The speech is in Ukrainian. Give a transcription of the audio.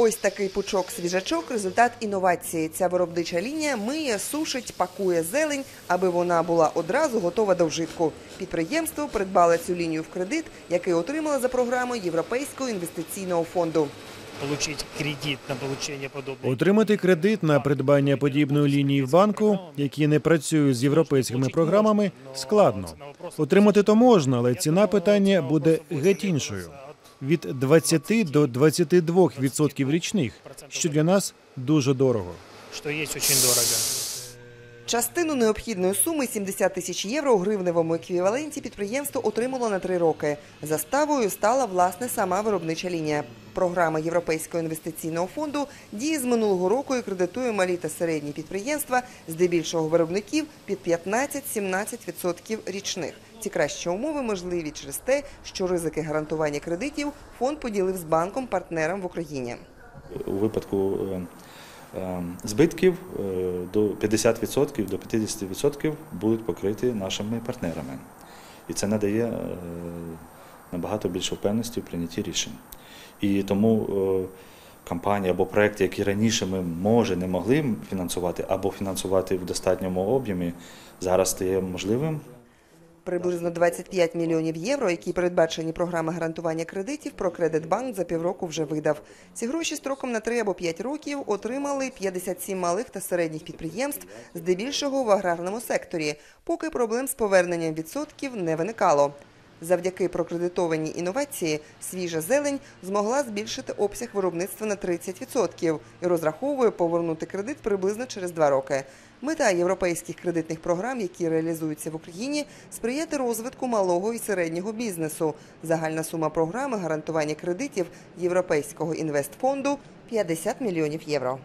Ось такий пучок свіжачок – результат інновації. Ця виробнича лінія миє, сушить, пакує зелень, аби вона була одразу готова до вжитку. Підприємство придбало цю лінію в кредит, який отримало за програмою Європейського інвестиційного фонду. получить кредит на получение подобной Отримати кредит на придбання подібної лінії в банку, які не працюють з європейськими програмами, складно. Отримати то можна, але ціна питання буде геть іншою від 20 до 22% відсотків річних, що для нас дуже дорого. Що є дуже дорого. Частину необхідної суми 70 тисяч євро у гривневому еквіваленті підприємство отримало на три роки. Заставою стала власне сама виробнича лінія. Програма Європейського інвестиційного фонду діє з минулого року і кредитує малі та середні підприємства, здебільшого виробників під 15-17% річних. Ці кращі умови можливі через те, що ризики гарантування кредитів фонд поділив з банком-партнером в Україні. У випадку е, збитків е, до 50% до 50% будуть покриті нашими партнерами. І це надає е, набагато більше впевненості в прийнятті рішень. І тому е, кампанії або проекти, які раніше ми може не могли фінансувати, або фінансувати в достатньому об'ємі, зараз стає можливим. Приблизно 25 мільйонів євро, які передбачені програми гарантування кредитів, Прокредитбанк за півроку вже видав. Ці гроші строком на 3 або 5 років отримали 57 малих та середніх підприємств, здебільшого в аграрному секторі, поки проблем з поверненням відсотків не виникало. Завдяки прокредитованій інновації свіжа зелень змогла збільшити обсяг виробництва на 30% і розраховує повернути кредит приблизно через два роки. Мета європейських кредитних програм, які реалізуються в Україні, сприяти розвитку малого і середнього бізнесу. Загальна сума програми гарантування кредитів Європейського інвестфонду 50 мільйонів євро.